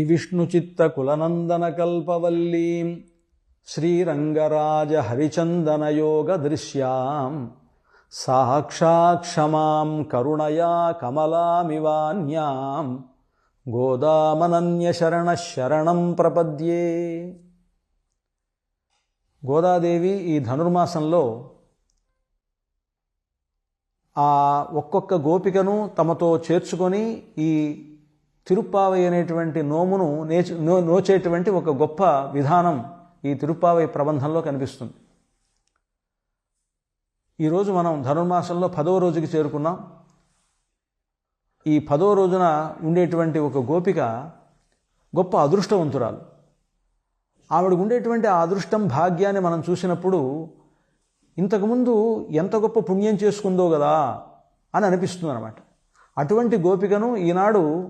श्रीविष्णुचित्तकुलनन्दनकल्पवल्लीं श्रीरङ्गराजहरिचन्दनयोगदृश्यां साक्षाक्षमां करुणया कमलामिवान्यां గోదామనన్యశరణ శరణం ప్రపద్యే గోదాదేవి ఈ ధనుర్మాసంలో ఆ ఒక్కొక్క గోపికను తమతో చేర్చుకొని ఈ తిరుప్పావై అనేటువంటి నోమును నేచ నో నోచేటువంటి ఒక గొప్ప విధానం ఈ తిరుప్పావై ప్రబంధంలో కనిపిస్తుంది. ఈరోజు మనం ధనుర్మాసంలో పదవ రోజుకి చేరుకున్నాం. ఈ పదో రోజున ఉండేటువంటి ఒక గోపిక గొప్ప అదృష్టవంతురాలు. ఆవిడకు ఉండేటువంటి ఆ అదృష్టం భాగ్యాన్ని మనం చూసినప్పుడు ఇంతకుముందు ఎంత గొప్ప పుణ్యం చేసుకుందో కదా అని అనిపిస్తుంది అనమాట అటువంటి గోపికను ఈనాడు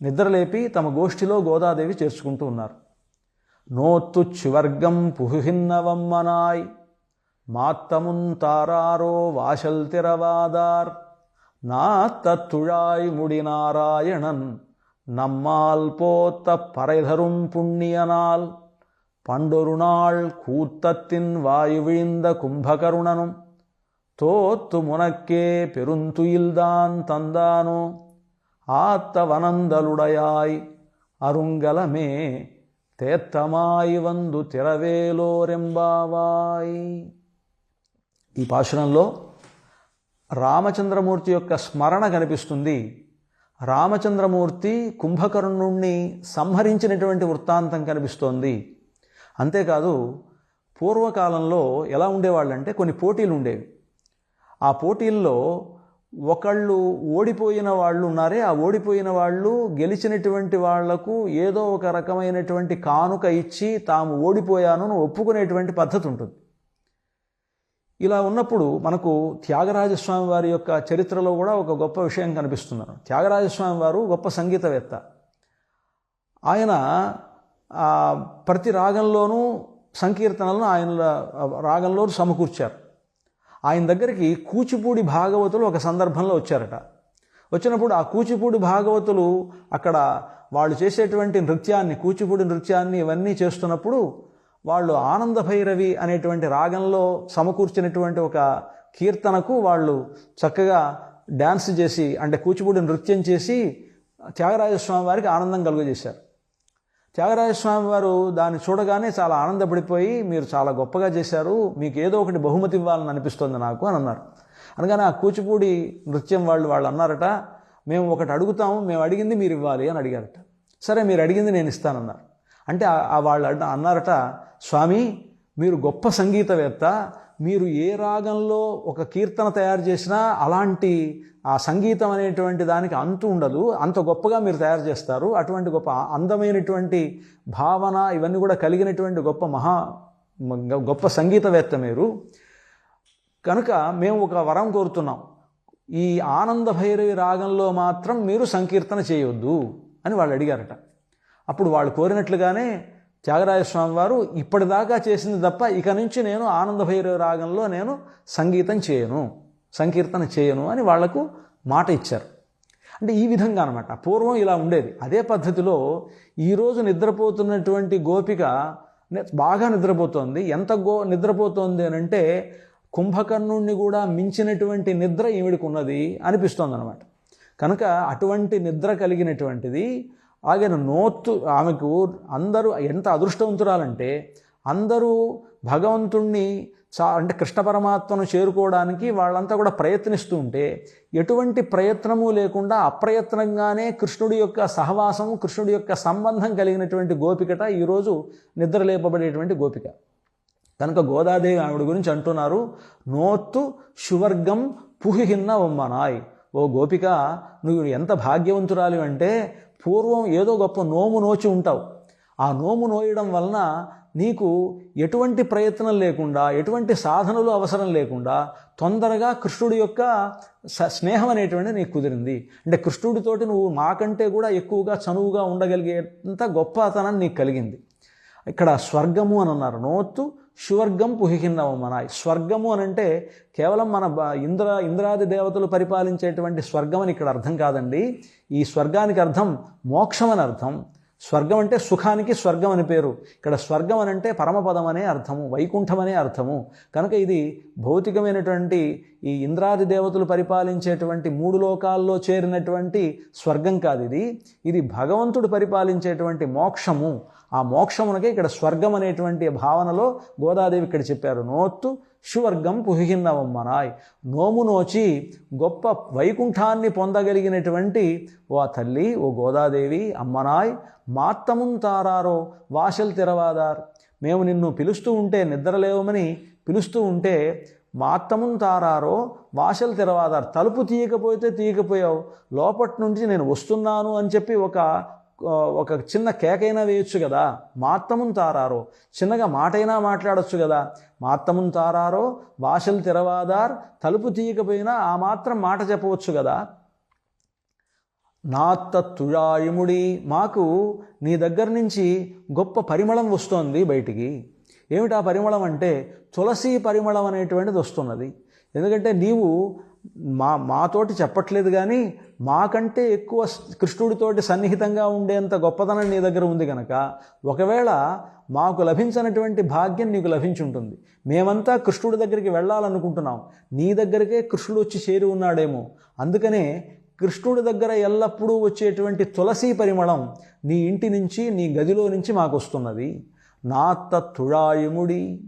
నిద్రలేపి తమ గోష్ఠిలో గోదాదేవి చేర్చుకుంటూ ఉన్నారు నోత్తు చివర్గం పుహిన్నవమ్మనాయ్ మాత్తమున్ తారారో వాశల్ తిరవాదార్ நாத்தத்துழாய் முடிநாராயணன் நம்மால் போத்த பறைதரும் புண்ணியனால் பண்டொரு நாள் கூத்தத்தின் வாயு விழிந்த கும்பகருணனும் தோத்து முனக்கே பெருந்துயில்தான் தந்தானோ ஆத்த வனந்தலுடையாய் அருங்கலமே తేత్తమాయి వందు తిరవేలోరెంబావాయ్ ఈ పాశురంలో రామచంద్రమూర్తి యొక్క స్మరణ కనిపిస్తుంది రామచంద్రమూర్తి కుంభకర్ణుణ్ణి సంహరించినటువంటి వృత్తాంతం కనిపిస్తోంది అంతేకాదు పూర్వకాలంలో ఎలా ఉండేవాళ్ళంటే కొన్ని పోటీలు ఉండేవి ఆ పోటీల్లో ఒకళ్ళు ఓడిపోయిన వాళ్ళు ఉన్నారే ఆ ఓడిపోయిన వాళ్ళు గెలిచినటువంటి వాళ్ళకు ఏదో ఒక రకమైనటువంటి కానుక ఇచ్చి తాము ఓడిపోయాను ఒప్పుకునేటువంటి పద్ధతి ఉంటుంది. ఇలా ఉన్నప్పుడు మనకు త్యాగరాజస్వామి వారి యొక్క చరిత్రలో కూడా ఒక గొప్ప విషయం కనిపిస్తున్నారు త్యాగరాజస్వామి వారు గొప్ప సంగీతవేత్త. ఆయన ప్రతి రాగంలోనూ సంకీర్తనలను ఆయన రాగంలో సమకూర్చారు. ఆయన దగ్గరికి కూచిపూడి భాగవతులు ఒక సందర్భంలో వచ్చారట. వచ్చినప్పుడు ఆ కూచిపూడి భాగవతులు అక్కడ వాళ్ళు చేసేటువంటి నృత్యాన్ని కూచిపూడి నృత్యాన్ని ఇవన్నీ చేస్తున్నప్పుడు వాళ్ళు ఆనంద భైరవి అనేటువంటి రాగంలో సమకూర్చినటువంటి ఒక కీర్తనకు వాళ్ళు చక్కగా డ్యాన్స్ చేసి అంటే కూచిపూడి నృత్యం చేసి త్యాగరాజస్వామి వారికి ఆనందం కలుగజేశారు. త్యాగరాజస్వామి వారు దాన్ని చూడగానే చాలా ఆనందపడిపోయి మీరు చాలా గొప్పగా చేశారు మీకు ఏదో ఒకటి బహుమతి ఇవ్వాలని అనిపిస్తుంది నాకు అని అన్నారు. అనగానే ఆ కూచిపూడి నృత్యం వాళ్ళు వాళ్ళు అన్నారట మేము ఒకటి అడుగుతాము మేము అడిగింది మీరు ఇవ్వాలి అని అడిగారట. సరే మీరు అడిగింది నేను ఇస్తానన్నారు అంటే వాళ్ళు అన్నారట స్వామి మీరు గొప్ప సంగీతవేత్త మీరు ఏ రాగంలో ఒక కీర్తన తయారు చేసినా అలాంటి ఆ సంగీతం అనేటువంటి దానికి అంతు ఉండదు. అంత గొప్పగా మీరు తయారు చేస్తారు. అటువంటి గొప్ప అందమైనటువంటి భావన ఇవన్నీ కూడా కలిగినటువంటి గొప్ప మహా గొప్ప సంగీతవేత్త మీరు. కనుక మేము ఒక వరం కోరుతున్నాం. ఈ ఆనంద భైరవి రాగంలో మాత్రం మీరు సంకీర్తన చేయొద్దు అని వాళ్ళు అడిగారట. అప్పుడు వాళ్ళు కోరినట్లుగానే త్యాగరాజస్వామి వారు ఇప్పటిదాకా చేసింది తప్ప ఇక నుంచి నేను ఆనంద భైరవ రాగంలో నేను సంగీతం చేయను సంకీర్తన చేయను అని వాళ్ళకు మాట ఇచ్చారు. అంటే ఈ విధంగా అనమాట పూర్వం ఇలా ఉండేది. అదే పద్ధతిలో ఈరోజు నిద్రపోతున్నటువంటి గోపిక బాగా నిద్రపోతోంది. ఎంత గో నిద్రపోతోంది అని అంటే కుంభకర్ణుణ్ణి కూడా మించినటువంటి నిద్ర ఈవిడికి ఉన్నది అనిపిస్తోంది అనమాట కనుక అటువంటి నిద్ర కలిగినటువంటిది అలాగే నోత్తు ఆమెకు అందరూ ఎంత అదృష్టవంతురాలంటే అందరూ భగవంతుణ్ణి చా అంటే కృష్ణ పరమాత్మను చేరుకోవడానికి వాళ్ళంతా కూడా ప్రయత్నిస్తూ ఉంటే ఎటువంటి ప్రయత్నము లేకుండా అప్రయత్నంగానే కృష్ణుడి యొక్క సహవాసం కృష్ణుడి యొక్క సంబంధం కలిగినటువంటి గోపికట ఈరోజు నిద్రలేపబడేటువంటి గోపిక. కనుక గోదాదేవి ఆవిడ గురించి అంటున్నారు నోత్తు శువర్గం పుహిహిన్న ఒమ్మనాయ్ ఓ గోపిక నువ్వు ఎంత భాగ్యవంతురాలి అంటే పూర్వం ఏదో గొప్ప నోము నోచి ఉంటావు. ఆ నోము నోయడం వలన నీకు ఎటువంటి ప్రయత్నం లేకుండా ఎటువంటి సాధనలు అవసరం లేకుండా తొందరగా కృష్ణుడి యొక్క స్నేహం అనేటువంటి నీకు కుదిరింది. అంటే కృష్ణుడితోటి నువ్వు మాకంటే కూడా ఎక్కువగా చనువుగా ఉండగలిగేంత గొప్పతనం నీకు కలిగింది. ఇక్కడ స్వర్గము అని అన్నారు. నోత్తు స్వర్గం పుహికిన్నవమనాయ్ స్వర్గము అని అంటే కేవలం మన ఇంద్ర ఇంద్రాది దేవతలు పరిపాలించేటువంటి స్వర్గం అని ఇక్కడ అర్థం కాదండి. ఈ స్వర్గానికి అర్థం మోక్షం అని అర్థం. స్వర్గం అంటే సుఖానికి స్వర్గం అని పేరు. ఇక్కడ స్వర్గం అని అంటే పరమపదం అనే అర్థము వైకుంఠం అనే అర్థము. కనుక ఇది భౌతికమైనటువంటి ఈ ఇంద్రాది దేవతలు పరిపాలించేటువంటి మూడు లోకాల్లో చేరినటువంటి స్వర్గం కాదు ఇది. ఇది భగవంతుడు పరిపాలించేటువంటి మోక్షము. ఆ మోక్షమునకే ఇక్కడ స్వర్గం అనేటువంటి భావనలో గోదాదేవి ఇక్కడ చెప్పారు. నోత్తు శువర్గం పుహిన్నవమ్మనాయ్ నోము నోచి గొప్ప వైకుంఠాన్ని పొందగలిగినటువంటి ఓ తల్లి ఓ గోదాదేవి అమ్మనాయ్. మాత్తమున్ తారారో వాషల్ తెరవాదార్. మేము నిన్ను పిలుస్తూ ఉంటే నిద్రలేవమని పిలుస్తూ ఉంటే మాత్తమున్ తారారో వాషలు తెరవాదారు. తలుపు తీయకపోతే తీయకపోయావు. లోపటి నుంచి నేను వస్తున్నాను అని చెప్పి ఒక ఒక చిన్న కేకైనా వేయొచ్చు కదా? మాత్తమున్ తారారో. చిన్నగా మాటైనా మాట్లాడొచ్చు కదా? మాత్తమున్ తారారో. వాషలు తెరవాదార్. తలుపు తీయకపోయినా ఆ మాత్రం మాట చెప్పవచ్చు కదా? నాత్త తుళాయిముడి మాకు నీ దగ్గర నుంచి గొప్ప పరిమళం వస్తోంది బయటికి. ఏమిటా పరిమళం అంటే? తులసి పరిమళం అనేటువంటిది వస్తున్నది. ఎందుకంటే నీవు మా మాతోటి చెప్పట్లేదు కానీ మాకంటే ఎక్కువ కృష్ణుడితోటి సన్నిహితంగా ఉండేంత గొప్పతనం నీ దగ్గర ఉంది కనుక ఒకవేళ మాకు లభించినటువంటి భాగ్యం నీకు లభించుంటుంది. మేమంతా కృష్ణుడి దగ్గరికి వెళ్ళాలనుకుంటున్నాం. నీ దగ్గరికే కృష్ణుడు వచ్చి చేరి ఉన్నాడేమో. అందుకనే కృష్ణుడి దగ్గర ఎల్లప్పుడూ వచ్చేటువంటి తులసి పరిమళం నీ ఇంటి నుంచి నీ గదిలో నుంచి మాకు వస్తున్నది నాత్త తుడాయుముడి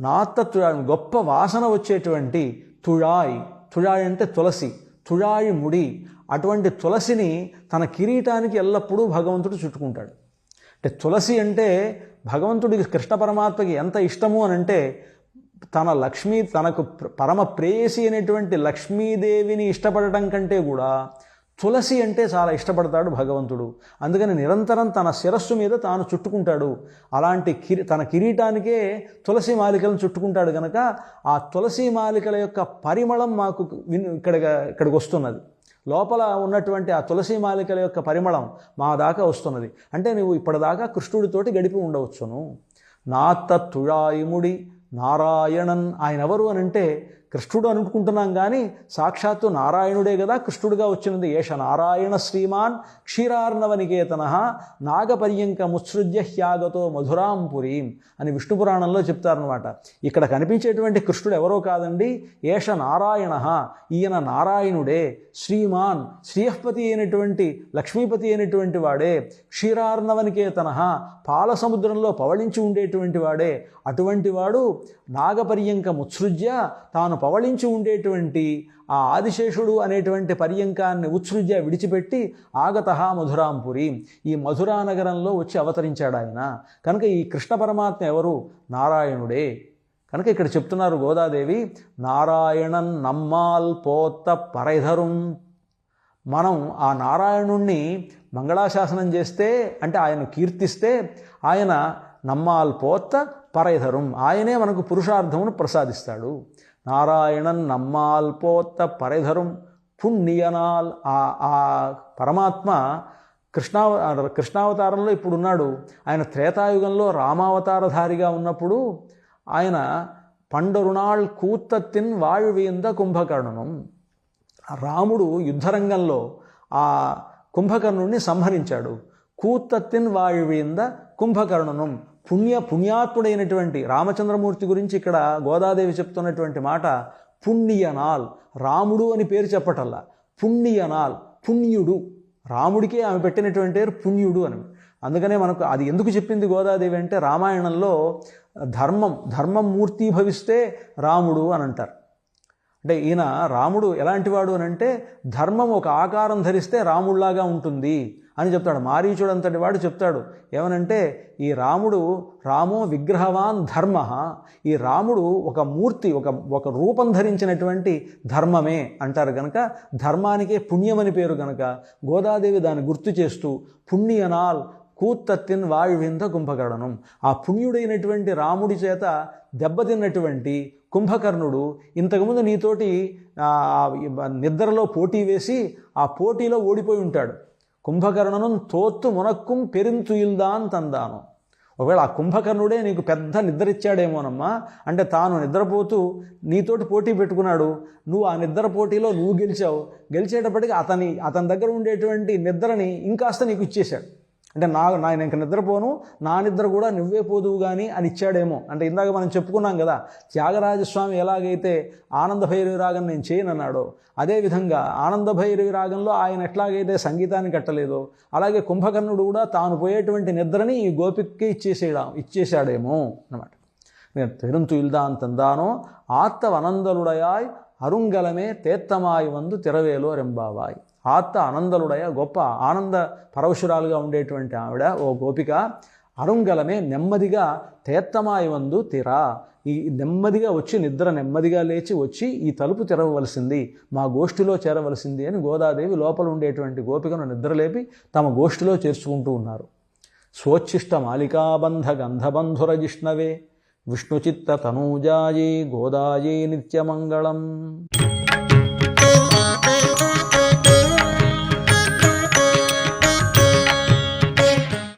నాత్త తుళాయి గొప్ప వాసన వచ్చేటువంటి తుళాయి తుళాయ్ అంటే తులసి. తుళాయి ముడి. అటువంటి తులసిని తన కిరీటానికి ఎల్లప్పుడూ భగవంతుడు చుట్టుకుంటాడు. అంటే తులసి అంటే భగవంతుడికి కృష్ణ పరమాత్మకి ఎంత ఇష్టము అని అంటే తన లక్ష్మీ తనకు పరమ ప్రేయసి అనేటువంటి లక్ష్మీదేవిని ఇష్టపడటం కంటే కూడా తులసి అంటే చాలా ఇష్టపడతాడు భగవంతుడు. అందుకని నిరంతరం తన శిరస్సు మీద తాను చుట్టుకుంటాడు. అలాంటి కిరి తన కిరీటానికే తులసి మాలికలను చుట్టుకుంటాడు కనుక ఆ తులసి మాలికల యొక్క పరిమళం మాకు ఇక్కడ ఇక్కడికి వస్తున్నది. లోపల ఉన్నటువంటి ఆ తులసి మాలికల యొక్క పరిమళం మా దాకా వస్తున్నది. అంటే నువ్వు ఇప్పటిదాకా కృష్ణుడితోటి గడిపి ఉండవచ్చును. నాత తుళాయిముడి నారాయణన్ ఆయన ఎవరు అని అంటే కృష్ణుడు అనుకుంటున్నాం కానీ సాక్షాత్తు నారాయణుడే కదా కృష్ణుడుగా వచ్చినది. ఏష నారాయణ శ్రీమాన్ క్షీరార్ణవనికేతన నాగపర్యంక ముత్సృజ్య హ్యాగతో మధురాం పురీం అని విష్ణు పురాణంలో చెప్తారనమాట ఇక్కడ కనిపించేటువంటి కృష్ణుడు ఎవరో కాదండి ఏష నారాయణ. ఈయన నారాయణుడే శ్రీమాన్ శ్రీహపతి అయినటువంటి లక్ష్మీపతి అయినటువంటి వాడే క్షీరార్ణవనికేతన పాల సముద్రంలో పవళించి ఉండేటువంటి వాడే. అటువంటి వాడు నాగపర్యంక ముత్సృజ్య తాను పవళించి ఉండేటువంటి ఆ ఆదిశేషుడు అనేటువంటి పర్యంకాన్ని ఉత్సృజ్య విడిచిపెట్టి ఆగత మధురాంపురి. ఈ మధురా నగరంలో వచ్చి అవతరించాడు ఆయన. కనుక ఈ కృష్ణ పరమాత్మ ఎవరు? నారాయణుడే. కనుక ఇక్కడ చెప్తున్నారు గోదాదేవి నారాయణన్ నమ్మాల్ పోత్త పరైధరుం. మనం ఆ నారాయణుణ్ణి మంగళాశాసనం చేస్తే అంటే ఆయన కీర్తిస్తే ఆయన నమ్మాల్ పోత్త పరైధరుం. ఆయనే మనకు పురుషార్థమును ప్రసాదిస్తాడు. నారాయణన్ నమ్మాల్పోత్త పరిధరుం పుణ్యనాల్. ఆ ఆ పరమాత్మ కృష్ణా కృష్ణావతారంలో ఇప్పుడున్నాడు. ఆయన త్రేతాయుగంలో రామావతారధారిగా ఉన్నప్పుడు ఆయన పండరునాళ్ కూత్తత్తిన్ వాళ్వీంద కుంభకర్ణనం. రాముడు యుద్ధరంగంలో ఆ కుంభకర్ణుణ్ణి సంహరించాడు. కూత్తత్తిన్ వాళ్వీంద కుంభకర్ణనం. పుణ్య పుణ్యాత్ముడైనటువంటి రామచంద్రమూర్తి గురించి ఇక్కడ గోదాదేవి చెప్తున్నటువంటి మాట పుణ్యనాల్ రాముడు అని పేరు చెప్పటల్లా. పుణ్యనాల్ పుణ్యుడు. రాముడికే ఆమె పెట్టినటువంటి పేరు పుణ్యుడు అని. అందుకనే మనకు అది ఎందుకు చెప్పింది గోదాదేవి అంటే రామాయణంలో ధర్మం ధర్మం మూర్తి భవిస్తే రాముడు అని అంటారు. అంటే ఈయన రాముడు ఎలాంటివాడు అని అంటే ధర్మం ఒక ఆకారం ధరిస్తే రాముళ్ళాగా ఉంటుంది. అని చెప్తాడు. మారీచుడు అంతటి వాడు చెప్తాడు. ఏమనంటే ఈ రాముడు రామో విగ్రహవాన్ ధర్మ. ఈ రాముడు ఒక మూర్తి ఒక ఒక రూపం ధరించినటువంటి ధర్మమే అంటారు కనుక ధర్మానికే పుణ్యమని పేరు కనుక గోదాదేవి దాన్ని గుర్తు చేస్తూ పుణ్యనాల్ కూత్తత్తిన్ వాయువింద కుంభకర్ణం. ఆ పుణ్యుడైనటువంటి రాముడి చేత దెబ్బతిన్నటువంటి కుంభకర్ణుడు ఇంతకుముందు నీతోటి నిద్రలో పోటీ వేసి ఆ పోటీలో ఓడిపోయి ఉంటాడు. కుంభకర్ణనం తోత్తు మునక్కుం పెరింతుయిల్దాన్ తందాను. ఒకవేళ ఆ కుంభకర్ణుడే నీకు పెద్ద నిద్ర ఇచ్చాడేమోనమ్మా అంటే తాను నిద్రపోతూ నీతోటి పోటీ పెట్టుకున్నాడు నువ్వు ఆ నిద్ర పోటీలో నువ్వు గెలిచావు గెలిచేటప్పటికి అతని అతని దగ్గర ఉండేటువంటి నిద్రని ఇంకాస్త నీకు ఇచ్చేశాడు. అంటే నా నేను ఇంక నిద్రపోను నా నిద్ర కూడా నువ్వే పోదువు కానీ అని ఇచ్చాడేమో. అంటే ఇందాక మనం చెప్పుకున్నాం కదా త్యాగరాజస్వామి ఎలాగైతే ఆనంద భైరవి రాగం నేను చేయనన్నాడో అదేవిధంగా ఆనంద భైరవి రాగంలో ఆయన ఎట్లాగైతే సంగీతాన్ని కట్టలేదో అలాగే కుంభకర్ణుడు కూడా తాను పోయేటువంటి నిద్రని ఈ గోపికి ఇచ్చేసేయడం ఇచ్చేశాడేమో అన్నమాట. పెరుంతుయిల్దాన్ తందానో ఆత్త వనందలుడయాయ్ అరుంగలమే తేత్తమాయి వందు తిరవేలో రెంబావాయ్. ఆత్త ఆనందలుడయ గొప్ప ఆనంద పరవశురాలుగా ఉండేటువంటి ఆవిడ ఓ గోపిక అరుంగలమే నెమ్మదిగా తేత్తమాయి వందు తిరా. ఈ నెమ్మదిగా వచ్చి నిద్ర నెమ్మదిగా లేచి వచ్చి ఈ తలుపు తెరవవలసింది మా గోష్ఠిలో చేరవలసింది అని గోదాదేవి లోపల ఉండేటువంటి గోపికను నిద్రలేపి తమ గోష్ఠిలో చేర్చుకుంటూ ఉన్నారు. స్వోచ్ఛిష్ట మాలికాబంధ గంధబంధుర జిష్ణవే విష్ణుచిత్త తనూజాయే గోదాయే నిత్యమంగళం.